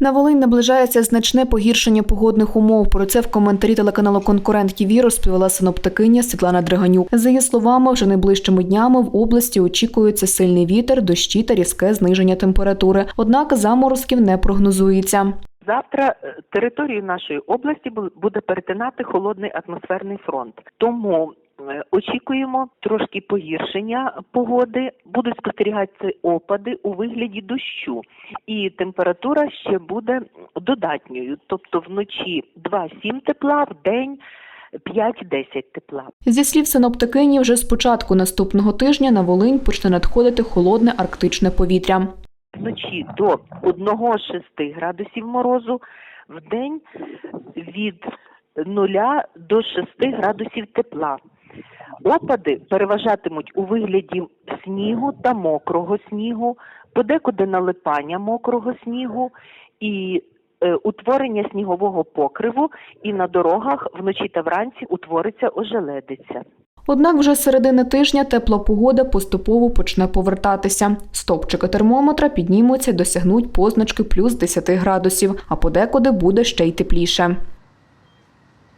На Волинь наближається значне погіршення погодних умов. Про це в коментарі телеканалу Конкурент ТІВІ розповіла синоптикиня Світлана Дриганюк. За її словами, вже найближчими днями в області очікується сильний вітер, дощі та різке зниження температури. Однак заморозків не прогнозується. Завтра е, територію нашої області бу- буде перетинати холодний атмосферний фронт. Тому очікуємо трошки погіршення погоди. Будуть спостерігатися опади у вигляді дощу, і температура ще буде додатньою, тобто вночі 2-7 тепла, в день 5-10 тепла. Зі слів синоптикині, вже з початку наступного тижня на Волинь почне надходити холодне арктичне повітря. вночі до 1-6 градусів морозу, в день від 0 до 6 градусів тепла. Опади переважатимуть у вигляді снігу та мокрого снігу, подекуди налипання мокрого снігу і е, утворення снігового покриву, і на дорогах вночі та вранці утвориться ожеледиця. Однак вже середини тижня тепла погода поступово почне повертатися. Стопчики термометра піднімуться, досягнуть позначки плюс 10 градусів, а подекуди буде ще й тепліше.